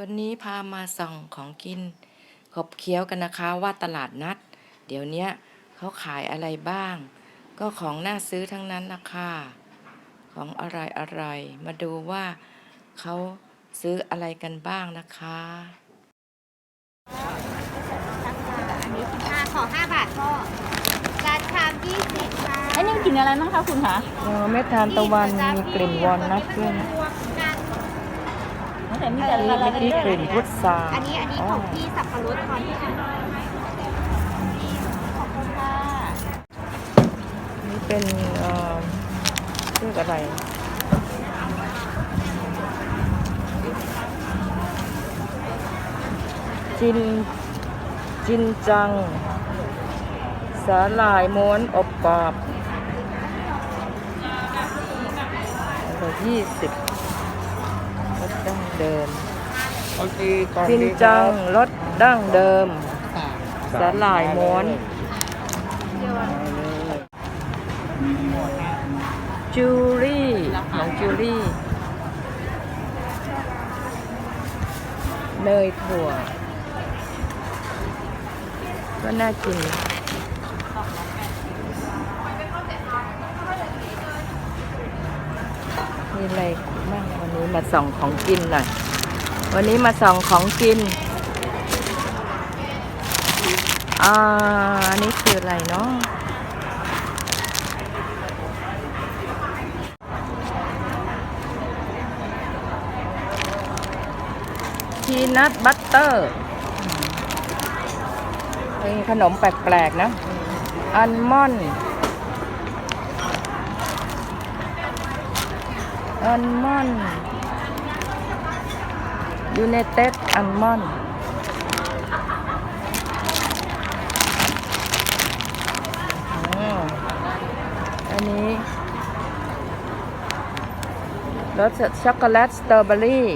วันนี้พามาส่องของกิน ขบเคี้ยวกันนะคะว่าตลาดนัด เดี๋ยวเนี้ยเขาขายอะไรบ้าง ก็ของน่าซื้อทั้งนั้นนะคะของอร่อยอร่อยๆมาดูว่าเขาซื้ออะไรกันบ้างนะคะอันนี้สิบห้าขอห้าบาทพ่อจานชามยี่สิบค่ะไอ้นี่กินอะไรบ้างคะคุณคะเออเม็ดทานตะวันมีกลิ่นวอลนัทด้วยนะ แต่มีเแต่ละมื่อกี้กลิ่นพุทราอันนี้อันนี้ของพี่สับปะรดทอนที่ขอบคุณค่ะนี่เป็นเอ่อเรียกอะไรจินจินจัง สาหร่ายม้วนอบกรอบยี่สิบ ดั้งเดิมโอเคก่อนจินดีคจัรังบรสดั้งเดิมสาหร่ายม้วนจูรี่น้องจูรี่ เนยถั่ว ก็น่ากิน มีอะไรบ้างวันนี้ มาส่องของกินหน่อย วันนี้มาส่องของกินอ่าอันนี้คืออะไรเนาะชีนัทบัตเตอร์เป็นขนมแปลกๆนะ อัลมอนด์อัลมอนด์ ยูเนเต็ดอัลมอนด์อันนี้รสช็อกโกแลตสตรอเบอรี่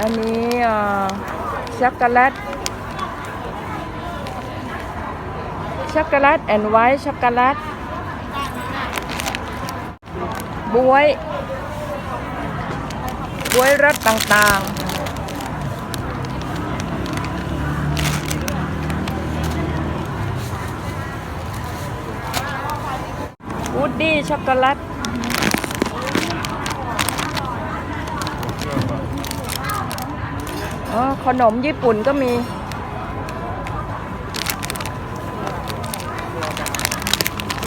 อันนี้ช็อกโกแลตช็อกโกแลตแอนด์ไวท์ช็อกโกแลต บวยบวยรสต่างๆวูดดี้ช็อกโกแลตอ๋อขนมญี่ปุ่นก็มี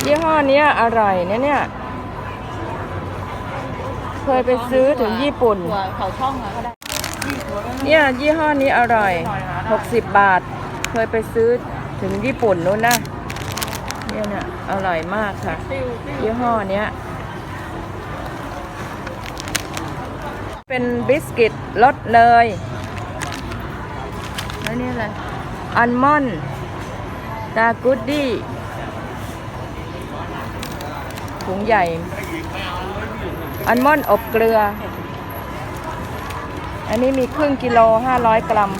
ยี่ห้อนี้อร่อยนะเนี่ย เคยไปซื้อถึงญี่ปุ่นหัวเขาช่องอะก็ได้เนี่ยยี่ห้อนี้อร่อย 60 บาท เคยไปซื้อถึงญี่ปุ่นนู้นนะเนี่ยเนี่ยอร่อยมากค่ะยี่ห้อเนี้ย เป็นบิสกิตรสเนยแล้วนี่อะไรอัลมอนด์ดากูดดี้ถุงใหญ่ อัลมอนด์อบเกลือ อันนี้มีครึ่งกิโล500กรัม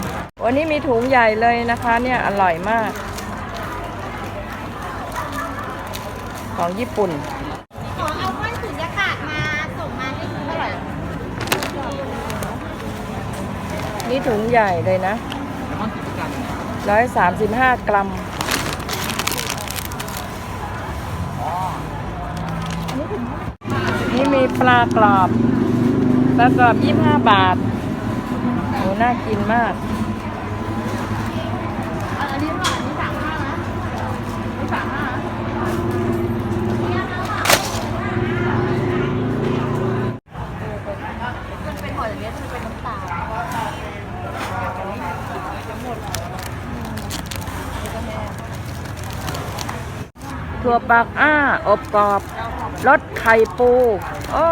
วันนี้มีถุงใหญ่เลยนะคะเนี่ยอร่อยมาก ของญี่ปุ่น ขอเอาก้อนสุญญากาศมาส่งมาให้เท่าไหร่นี่ถุงใหญ่เลยนะร้อยสามสิบห้ากรัม นี่มี ปลากรอบปลากรอบยี่ห้าบาทโหน่ากินมากอันนี้เท่าไหร่อันนี้สามห้านะอันนี้สามห้ามันเป็นหัวอย่างนี้มันเป็นน้ำตาลถั่วปากอ้า อบกรอบ รสไข่ปูโอ้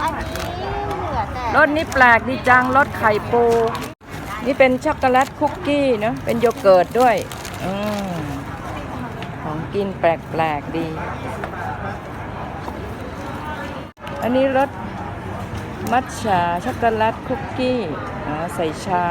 อันนี้เหลือแต่รสนี้แปลกดีจังรสไข่ปู นี่เป็นช็อกโกแลตคุกกี้เนอะเป็นโยเกิร์ตด้วยอของกินแปลกๆดี อันนี้รสมัทฉาช็อกโกแลตคุกกี้ใส่ชา